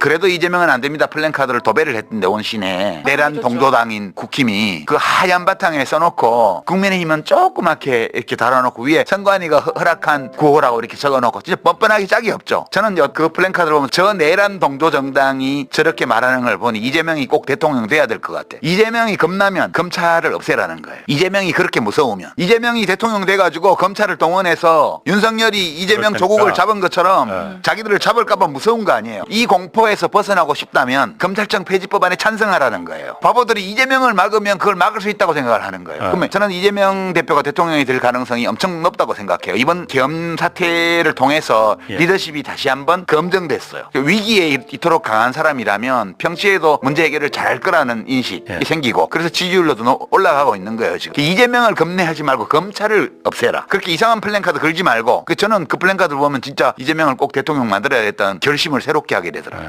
그래도 이재명은 안 됩니다. 플랜카드를 도배를 했던데 온신에 내란 그렇죠. 동조당인 국힘이 그 하얀 바탕에 써놓고 국민의힘은 조그맣게 이렇게 달아놓고 위에 선관위가 허- 허락한 구호라고 이렇게 적어놓고 진짜 뻔뻔하게 짝이 없죠. 저는 여- 그 플랜카드를 보면 저 내란 동조 정당이 저렇게 말하는 걸 보니 이재명이 꼭 대통령 돼야 될 것 같아. 이재명이 겁나면 검찰을 없애라는 거예요. 이재명이 그렇게 무서우면 이재명이 대통령 돼가지고 검찰을 동원해서 윤석열이 이재명 그럴 조국을. 잡은 것처럼 네. 자기들을 잡을까봐 무서운 거 아니에요. 이 공포에 서 벗어나고 싶다면 검찰청 폐지법안에 찬성하라는 거예요. 바보들이 이재명을 막으면 그걸 막을 수 있다고 생각을 하는 거예요. 네. 그러면 저는 이재명 대표가 대통령이 될 가능성이 엄청 높다고 생각해요. 이번 계엄 사태를 통해서 예. 리더십이 다시 한번 검증됐어요. 위기에 이토록 강한 사람이라면 평시에도 문제 해결을 잘할 거라는 인식이 예. 생기고 그래서 지지율로도 노- 올라가고 있는 거예요 지금. 이재명을 검내하지 말고 검찰을 없애라. 그렇게 이상한 플랜카드 걸지 말고 그 저는 그 플랜카드를 보면 진짜 이재명을 꼭 대통령 만들어야겠다는 결심을 새롭게 하게 되더라고요. 네.